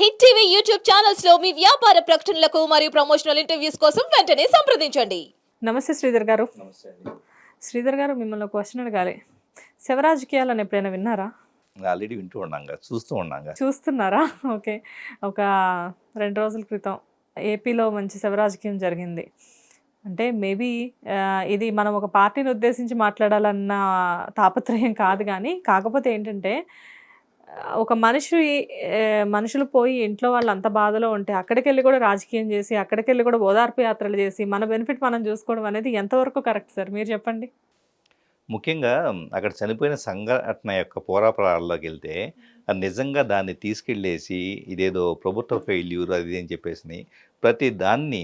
Hit TV YouTube ఛానల్స్లో మీ వ్యాపార ప్రకటనలకు మరియు ప్రమోషనల్ ఇంటర్వ్యూస్ కోసం వెంటనే సంప్రదించండి. నమస్తే శ్రీధర్ గారు. శ్రీధర్ గారు మిమ్మల్ని ఒక క్వశ్చన్ అడగాలి. శివరాజకీయాలను ఎప్పుడైనా విన్నారా? ఆల్రెడీ వింటూ ఉన్నాంగా చూస్తూ ఉన్నాంగా చూస్తున్నారా? ఓకే. ఒక రెండు రోజుల క్రితం ఏపీలో మంచి శివరాజకీయం జరిగింది. అంటే మేబీ ఇది మనం ఒక పార్టీని ఉద్దేశించి మాట్లాడాలన్న తాపత్రయం కాదు కానీ కాకపోతే ఏంటంటే ఒక మనిషి మనుషులు పోయి ఇంట్లో వాళ్ళు అంత బాధలో ఉంటే అక్కడికి వెళ్ళి కూడా రాజకీయం చేసి అక్కడికి వెళ్ళి కూడా ఓదార్పు యాత్రలు చేసి మన బెనిఫిట్ మనం చూసుకోవడం అనేది ఎంతవరకు కరెక్ట్ సార్? మీరు చెప్పండి. ముఖ్యంగా అక్కడ చనిపోయిన సంఘటన యొక్క పోరాపరాల్లోకి వెళ్తే అది నిజంగా దాన్ని తీసుకెళ్ళేసి ఇదేదో ప్రభుత్వ ఫెయిల్యూర్ అది అని చెప్పేసి ప్రతి దాన్ని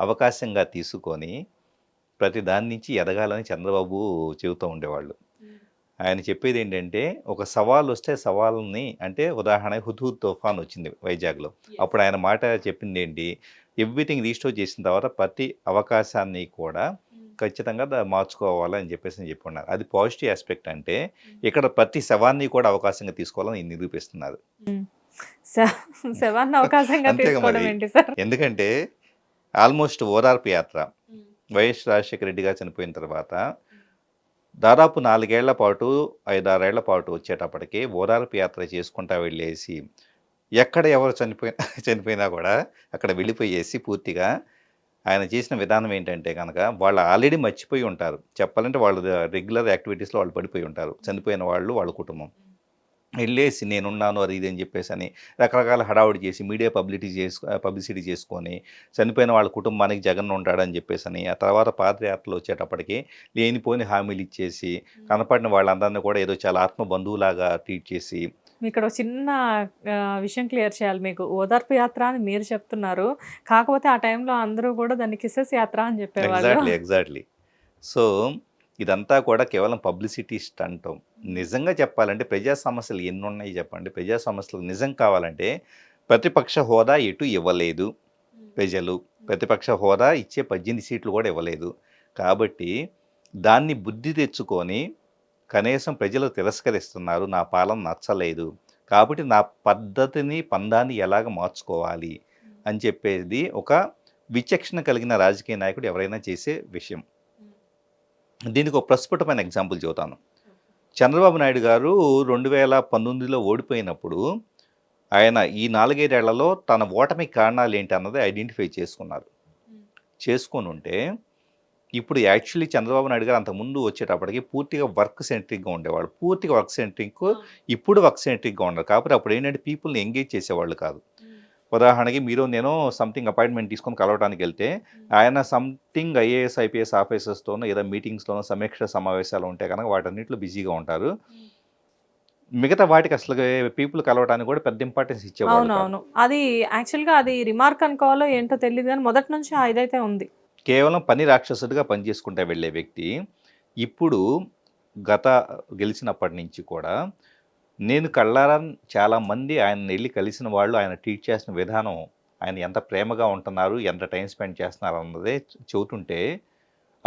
అవకాశంగా తీసుకొని ప్రతి దాని నుంచి ఎదగాలని చంద్రబాబు చెబుతూ ఉండేవాళ్ళు. ఆయన చెప్పేది ఏంటంటే ఒక సవాల్ వస్తే సవాల్ని అంటే ఉదాహరణ హుద్హుద్ తుఫాన్ వచ్చింది వైజాగ్లో. అప్పుడు ఆయన మాట చెప్పింది ఏంటి ఎవ్రీథింగ్ రీస్టోర్ చేసిన తర్వాత ప్రతి అవకాశాన్ని కూడా ఖచ్చితంగా దా- మార్చుకోవాలని చెప్పేసి అని చెప్పి ఉన్నారు అది పాజిటివ్ ఆస్పెక్ట్ అంటే ఇక్కడ ప్రతి శవాన్ని కూడా అవకాశంగా తీసుకోవాలని నిరూపిస్తున్నారు. సార్? ఎందుకంటే ఆల్మోస్ట్ ఓదార్పు యాత్ర. వైఎస్ రాజశేఖర రెడ్డి గారు చనిపోయిన తర్వాత దాదాపు నాలుగేళ్ళ పాటు ఐదారేళ్ళ పాటు వచ్చేటప్పటికి ఓదార్పు యాత్ర చేసుకుంటా వెళ్ళేసి ఎక్కడ ఎవరు చనిపోయినా చనిపోయినా కూడా అక్కడ వెళ్ళిపోయేసి పూర్తిగా ఆయన చేసిన విధానం ఏంటంటే కనుక వాళ్ళు ఆల్రెడీ మర్చిపోయి ఉంటారు. చెప్పాలంటే వాళ్ళు రెగ్యులర్ యాక్టివిటీస్లో వాళ్ళు పడిపోయి ఉంటారు. చనిపోయిన వాళ్ళు వాళ్ళ కుటుంబం. వెళ్ళేసి నేనున్నాను అది ఇది అని చెప్పేసి అని రకరకాల హడావుడి చేసి మీడియా పబ్లిసిటీ చేసుకు పబ్లిసిటీ చేసుకొని చనిపోయిన వాళ్ళ కుటుంబానికి జగన్ ఉంటాడని చెప్పేసి అని ఆ తర్వాత పాదయాత్రలు వచ్చేటప్పటికి లేనిపోని హామీలు ఇచ్చేసి కనపడిన వాళ్ళందరినీ కూడా ఏదో చాలా ఆత్మ బంధువులాగా ట్రీట్ చేసి ఇక్కడ ఒక చిన్న విషయం క్లియర్ చేయాలి మీకు. ఓదార్పు యాత్ర అని మీరు చెప్తున్నారు. కాకపోతే ఆ టైంలో అందరూ కూడా దాన్ని కిసెస్ యాత్ర అని చెప్పేవాళ్ళు. Exactly exactly. సో ఇదంతా కూడా కేవలం పబ్లిసిటీ స్టంట్. నిజంగా చెప్పాలంటే ప్రజా సమస్యలు ఎన్ని ఉన్నాయి చెప్పండి. ప్రజా సమస్యలు నిజం కావాలంటే ప్రతిపక్ష హోదా ఎటు ఇవ్వలేదు. ప్రజలు ప్రతిపక్ష హోదా ఇచ్చే పద్దెనిమిది సీట్లు కూడా ఇవ్వలేదు. కాబట్టి దాన్ని బుద్ధి తెచ్చుకొని కనీసం ప్రజలు తిరస్కరిస్తున్నారు. నా పాలన నచ్చలేదు. కాబట్టి నా పద్ధతిని పందాన్ని ఎలాగ మార్చుకోవాలి అని చెప్పేది ఒక విచక్షణ కలిగిన రాజకీయ నాయకుడు ఎవరైనా చేసే విషయం. దీనికి ఒక ప్రస్ఫుటమైన ఎగ్జాంపుల్ చెబుతాను. చంద్రబాబు నాయుడు గారు రెండు వేల పంతొమ్మిదిలో ఓడిపోయినప్పుడు ఆయన ఈ నాలుగైదేళ్ళలో తన ఓటమి కారణాలు ఏంటి అన్నది ఐడెంటిఫై చేసుకున్నారు. చేసుకొని ఉంటే ఇప్పుడు యాక్చువల్లీ చంద్రబాబు నాయుడు గారు అంతకుముందు వచ్చేటప్పటికి పూర్తిగా వర్క్ సెంట్రిక్గా ఉండేవాడు పూర్తిగా వర్క్ సెంట్రిక్ ఇప్పుడు వర్క్ సెంట్రిక్గా ఉన్నారు. కాబట్టి అప్పుడు ఏంటంటే పీపుల్ని ఎంగేజ్ చేసేవాళ్ళు కాదు. ఉదాహరణకి మీరు నేను సంథింగ్ అపాయింట్మెంట్ తీసుకొని కలవడానికి వెళ్తే ఆయన సంథింగ్ ఐఏఎస్ ఐపీఎస్ ఆఫీసర్స్తోనో ఏదో మీటింగ్స్లోనో సమీక్ష సమావేశాలు ఉంటే కనుక వాటన్నిటిలో బిజీగా ఉంటారు. మిగతా వాటికి అసలు పీపుల్ కలవడానికి కూడా పెద్ద ఇంపార్టెన్స్ ఇచ్చేవాళ్ళు అవును కాదు. అవును అది యాక్చువల్గా అది రిమార్క్ అనుకోవాలో ఏంటో తెలియదు కానీ మొదటి నుంచి ఇదైతే ఉంది. కేవలం పని రాక్షసుడిగా పనిచేసుకుంటూ వెళ్ళే వ్యక్తి ఇప్పుడు గత గెలిచినప్పటి నుంచి కూడా నేను కళ్ళారా చాలా మంది ఆయన వెళ్ళి కలిసిన వాళ్ళు ఆయన ట్రీట్ చేసిన విధానం ఆయన ఎంత ప్రేమగా ఉంటున్నారు ఎంత టైం స్పెండ్ చేస్తున్నారు అన్నదే చెబుతుంటే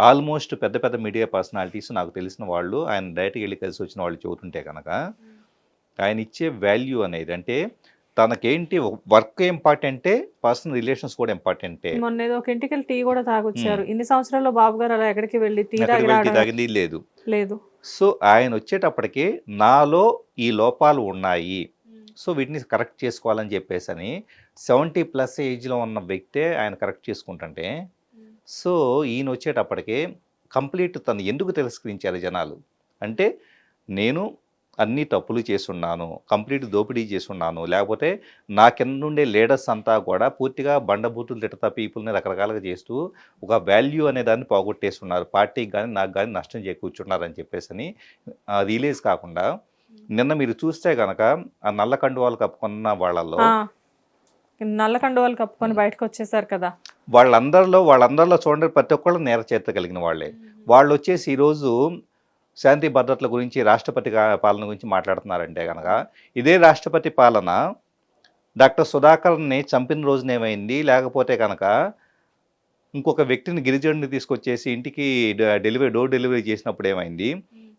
ఆల్మోస్ట్ పెద్ద పెద్ద మీడియా పర్సనాలిటీస్ నాకు తెలిసిన వాళ్ళు ఆయన డైరెక్ట్గా వెళ్ళి కలిసి వచ్చిన వాళ్ళు చెబుతుంటే కనుక ఆయన ఇచ్చే వాల్యూ అనేది అంటే తనకేంటి వర్క్ ఇంపార్టెంటే పర్సనల్ రిలేషన్స్ కూడా ఇంపార్టెంటే. మొన్న ఏదో ఒక ఇంటికి టీ కూడా తాగొచ్చారు. ఇన్ని సంవత్సరాల్లో బాబు గారు అలా ఎక్కడికి వెళ్ళి టీ తాగింది? లేదు. లేదు. సో ఆయన వచ్చేటప్పటికి నాలో ఈ లోపాలు ఉన్నాయి. సో వీటిని కరెక్ట్ చేసుకోవాలని చెప్పేసి అని సెవెంటీ ప్లస్ ఏజ్లో ఉన్న వ్యక్తే ఆయన కరెక్ట్ చేసుకుంటుంటే సో ఈయన వచ్చేటప్పటికి కంప్లీట్ తను ఎందుకు తిరస్కరించారు జనాలు? అంటే నేను అన్ని తప్పులు చేసున్నాను కంప్లీట్ దోపిడీ చేసున్నాను లేకపోతే నా కింద ఉండే లీడర్స్ అంతా కూడా పూర్తిగా బండబూతులు తిట్టతా పీపుల్ని రకరకాలుగా చేస్తూ ఒక వాల్యూ అనే దాన్ని పోగొట్టేస్తున్నారు. పార్టీకి కానీ నాకు కానీ నష్టం చేకూర్చున్నారని చెప్పేసి అని రిలీజ్ కాకుండా నిన్న మీరు చూస్తే కనుక ఆ నల్ల కండువాలు కప్పుకున్న వాళ్ళల్లో నల్ల కండువాలు కప్పుకొని బయటకు వచ్చేసారు కదా. వాళ్ళందరిలో వాళ్ళందరిలో చూడండి ప్రతి ఒక్కళ్ళు నేర చేత కలిగిన వాళ్ళే. వాళ్ళు వచ్చేసి ఈరోజు శాంతి భద్రతల గురించి రాష్ట్రపతి పాలన గురించి మాట్లాడుతున్నారంటే కనుక ఇదే రాష్ట్రపతి పాలన డాక్టర్ సుధాకర్ని చంపిన రోజున ఏమైంది? లేకపోతే కనుక ఇంకొక వ్యక్తిని గిరిజనుని తీసుకొచ్చేసి ఇంటికి డెలివరీ డోర్ డెలివరీ చేసినప్పుడు ఏమైంది?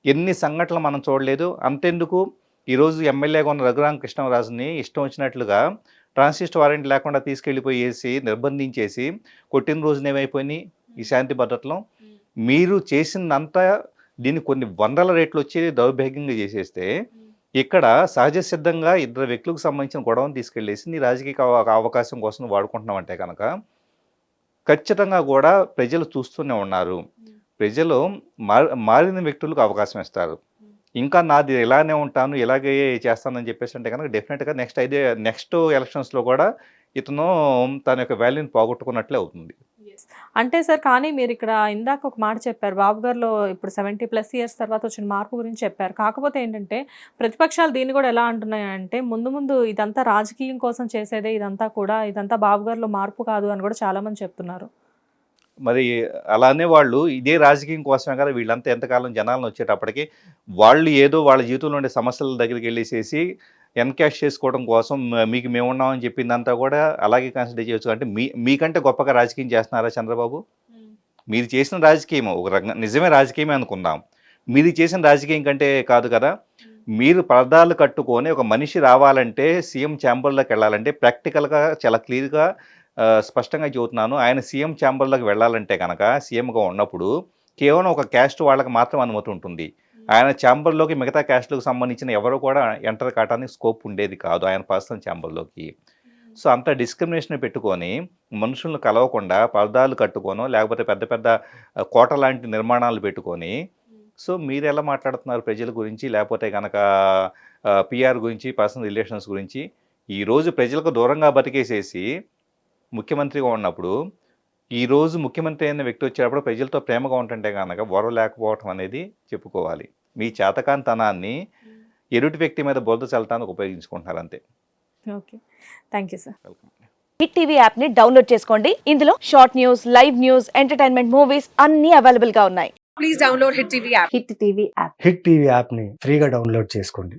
ఎన్ని సంఘటనలు మనం చూడలేదు. అంతెందుకు? ఈరోజు ఎమ్మెల్యేగా ఉన్న రఘురామ కృష్ణరాజుని ఇష్టం వచ్చినట్లుగా ట్రాన్సిస్ట్ వారెంట్ లేకుండా తీసుకెళ్ళిపోయేసి నిర్బంధించేసి కొట్టిన రోజున ఏమైపోయినాయి? ఈ శాంతి భద్రతలో మీరు చేసిందంతా దీన్ని కొన్ని వందల రేట్లు వచ్చి దౌర్భాగ్యంగా చేసేస్తే ఇక్కడ సహజ సిద్ధంగా ఇద్దరు వ్యక్తులకు సంబంధించిన గొడవను తీసుకెళ్ళేసి నీ రాజకీయ అవ- అవకాశం కోసం నువ్వు వాడుకుంటున్నావంటే కనుక ఖచ్చితంగా కూడా ప్రజలు చూస్తూనే ఉన్నారు. ప్రజలు మార్ మారిన వ్యక్తులకు అవకాశం ఇస్తారు. ఇంకా నాది ఇలానే ఉంటాను ఇలాగే చేస్తానని చెప్పేసి అంటే కనుక డెఫినెట్గా నెక్స్ట్ అయితే నెక్స్ట్ ఎలక్షన్స్లో కూడా ఇతను తన యొక్క వాల్యూని పోగొట్టుకున్నట్లే అవుతుంది. అంటే సార్ కానీ మీరు ఇక్కడ ఇందాక ఒక మాట చెప్పారు బాబు గారిలో ఇప్పుడు సెవెంటీ ప్లస్ ఇయర్స్ తర్వాత వచ్చిన మార్పు గురించి చెప్పారు. కాకపోతే ఏంటంటే ప్రతిపక్షాలు దీన్ని కూడా ఎలా అంటున్నాయంటే ముందు ముందు ఇదంతా రాజకీయం కోసం చేసేదే ఇదంతా కూడా ఇదంతా బాబు గారిలో మార్పు కాదు అని కూడా చాలా మంది చెప్తున్నారు. మరి అలానే వాళ్ళు ఇదే రాజకీయం కోసమే కదా వీళ్ళంతా ఎంతకాలం జనాలను వచ్చేటప్పటికి వాళ్ళు ఏదో వాళ్ళ జీవితంలో ఉండే సమస్యల దగ్గరికి వెళ్ళేసేసి ఎన్కాష్ చేసుకోవడం కోసం మీకు మేము ఉన్నామని చెప్పిందంతా కూడా అలాగే కన్సిడర్ చేయొచ్చు. అంటే మీ మీకంటే గొప్పగా రాజకీయం చేస్తున్నారా చంద్రబాబు? మీరు చేసిన రాజకీయం ఒక రకంగా నిజమే రాజకీయమే అనుకుందాం. మీరు చేసిన రాజకీయం కంటే కాదు కదా? మీరు పరదాలు కట్టుకొని ఒక మనిషి రావాలంటే సీఎం ఛాంబర్లోకి వెళ్ళాలంటే ప్రాక్టికల్గా చాలా క్లియర్గా స్పష్టంగా చెబుతున్నాను. ఆయన సీఎం ఛాంబర్లోకి వెళ్ళాలంటే కనుక సీఎంగా ఉన్నప్పుడు కేవలం ఒక క్యాస్ట్ వాళ్ళకి మాత్రం అనుమతి ఉంటుంది. ఆయన ఛాంబర్లోకి మిగతా క్యాస్ట్లకు సంబంధించిన ఎవరు కూడా ఎంటర్ కావడానికి స్కోప్ ఉండేది కాదు ఆయన పర్సనల్ ఛాంబర్లోకి. సో అంత డిస్క్రిమినేషన్ పెట్టుకొని మనుషులను కలవకుండా పరదాలు కట్టుకోనో లేకపోతే పెద్ద పెద్ద కోట లాంటి నిర్మాణాలు పెట్టుకొని సో మీరు ఎలా మాట్లాడుతున్నారు ప్రజల గురించి? లేకపోతే కనుక పిఆర్ గురించి పర్సనల్ రిలేషన్స్ గురించి ఈరోజు ప్రజలకు దూరంగా బతికేసేసి ముఖ్యమంత్రిగా ఉన్నప్పుడు ఈరోజు ముఖ్యమంత్రి అయిన వ్యక్తి వచ్చేటప్పుడు ప్రజలతో ప్రేమగా ఉంటుంటే కనుక లేకపోవటం అనేది చెప్పుకోవాలి. మీ చేతకాంతనాన్ని ఎరుటి వ్యక్తి మీద బోల్త చల్లటానికి ఉపయోగించుకుంటున్నారు అంతే. Okay. Thank you sir Hit TV యాప్ని డౌన్లోడ్ చేసుకోండి. ఇందులో short news live news entertainment movies అన్ని అవైలబుల్గా ఉన్నాయి. Please download Hit TV app. Hit TV app. Hit TV యాప్ని ఫ్రీగా డౌన్లోడ్ చేసుకోండి.